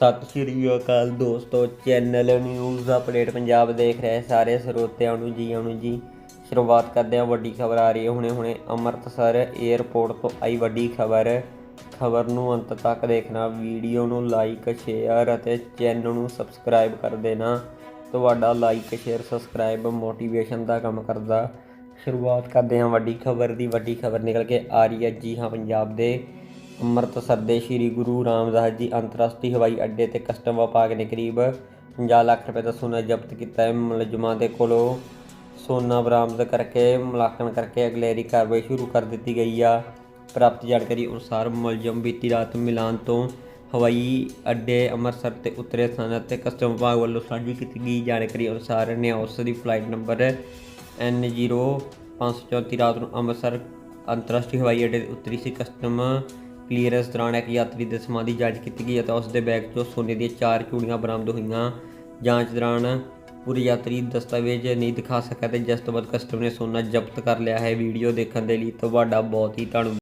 ਸਤਿ ਸ਼੍ਰੀ ਅਕਾਲ ਦੋਸਤੋ channel news update Punjab ਦੇਖ ਰਹੇ ਸਾਰੇ ਸਰੋਤਿਆਂ ਨੂੰ ਜੀ, ਆਉਣ ਜੀ। ਸ਼ੁਰੂਆਤ ਕਰਦੇ ਹਾਂ, ਵੱਡੀ ਖਬਰ ਆ ਰਹੀ ਹੈ। ਹੁਣੇ ਹੁਣੇ ਅੰਮ੍ਰਿਤਸਰ 에ਅਰਪੋਰਟ ਤੋਂ ਆਈ ਵੱਡੀ ਖਬਰ। ਖਬਰ ਨੂੰ ਅੰਤ ਤੱਕ ਦੇਖਣਾ ਵੀਡੀਓ ਨੂੰ ਲਾਈਕ ਸ਼ੇਅਰ ਅਤੇ ਚੈਨਲ ਨੂੰ ਸਬਸਕ੍ਰਾਈਬ ਕਰ ਦੇਣਾ। ਤੁਹਾਡਾ ਲਾਈਕ ਸ਼ੇਅਰ ਸਬਸਕ੍ਰਾਈਬ ਮੋਟੀਵੇਸ਼ਨ ਦਾ ਕੰਮ ਕਰਦਾ। ਸ਼ੁਰੂਆਤ ਕਰਦੇ ਹਾਂ, ਵੱਡੀ ਖਬਰ ਦੀ। ਵੱਡੀ ਖਬਰ ਨਿਕਲ ਕੇ ਆ ਰਹੀ ਹੈ ਜੀ ਹਾਂ ਪੰਜਾਬ ਦੇ। ਅੰਮ੍ਰਿਤਸਰ ਦੇ ਸ੍ਰੀ ਗੁਰੂ ਰਾਮਦਾਸ ਜੀ ਅੰਤਰਰਾਸ਼ਟਰੀ ਹਵਾਈ ਅੱਡੇ ਤੇ ਕਸਟਮ ਵਿਭਾਗ ਨੇ ਕਰੀਬ 50 ਲੱਖ ਰੁਪਏ ਦਾ ਸੋਨਾ ਜ਼ਬਤ ਕੀਤਾ ਹੈ। ਮੁਲਜ਼ਮਾਂ ਦੇ ਕੋਲੋਂ ਸੋਨਾ ਬਰਾਮਦ ਕਰਕੇ ਮੁਲਾਂਕਣ ਕਰਕੇ ਅਗਲੇਰੀ ਕਾਰਵਾਈ ਸ਼ੁਰੂ ਕਰ ਦਿੱਤੀ ਗਈ ਆ। ਪ੍ਰਾਪਤ ਜਾਣਕਾਰੀ ਅਨੁਸਾਰ ਮੁਲਜ਼ਮ ਬੀਤੀ ਰਾਤ ਮਿਲਾਨ ਤੋਂ ਹਵਾਈ ਅੱਡੇ ਅੰਮ੍ਰਿਤਸਰ ਤੇ ਉਤਰੇ ਸਨ ਅਤੇ ਕਸਟਮ ਵਿਭਾਗ ਵੱਲੋਂ ਸਾਂਝੀ ਕੀਤੀ ਗਈ ਜਾਣਕਾਰੀ ਅਨੁਸਾਰ ਨਿਆਉਸ ਦੀ ਫਲਾਈਟ ਨੰਬਰ N0534 ਰਾਤ ਨੂੰ ਅੰਮ੍ਰਿਤਸਰ ਅੰਤਰਰਾਸ਼ਟਰੀ ਹਵਾਈ ਅੱਡੇ ਤੇ ਉਤਰੀ ਸੀ। ਕਸਟਮ ਕਲੀਅਰੈਂਸ ਦੌਰਾਨ ਇੱਕ ਯਾਤਰੀ ਦੇ ਸਮਾਨ ਦੀ ਜਾਂਚ ਕੀਤੀ ਗਈ ਅਤੇ ਉਸ ਦੇ ਬੈਗ 'ਚੋਂ ਸੋਨੇ ਦੀਆਂ ਚਾਰ ਚੂੜੀਆਂ ਬਰਾਮਦ ਹੋਈਆਂ। ਜਾਂਚ ਦੌਰਾਨ ਪੂਰੀ ਯਾਤਰੀ ਦਸਤਾਵੇਜ਼ ਨਹੀਂ ਦਿਖਾ ਸਕਿਆ ਤੇ ਜਿਸ ਤੋਂ ਬਾਅਦ ਕਸਟਮਰ ਨੇ ਸੋਨਾ ਜ਼ਬਤ ਕਰ ਲਿਆ ਹੈ। ਵੀਡੀਓ ਦੇਖਣ ਦੇ ਲਈ ਤੁਹਾਡਾ ਬਹੁਤ ਹੀ ਧੰਨਵਾਦ।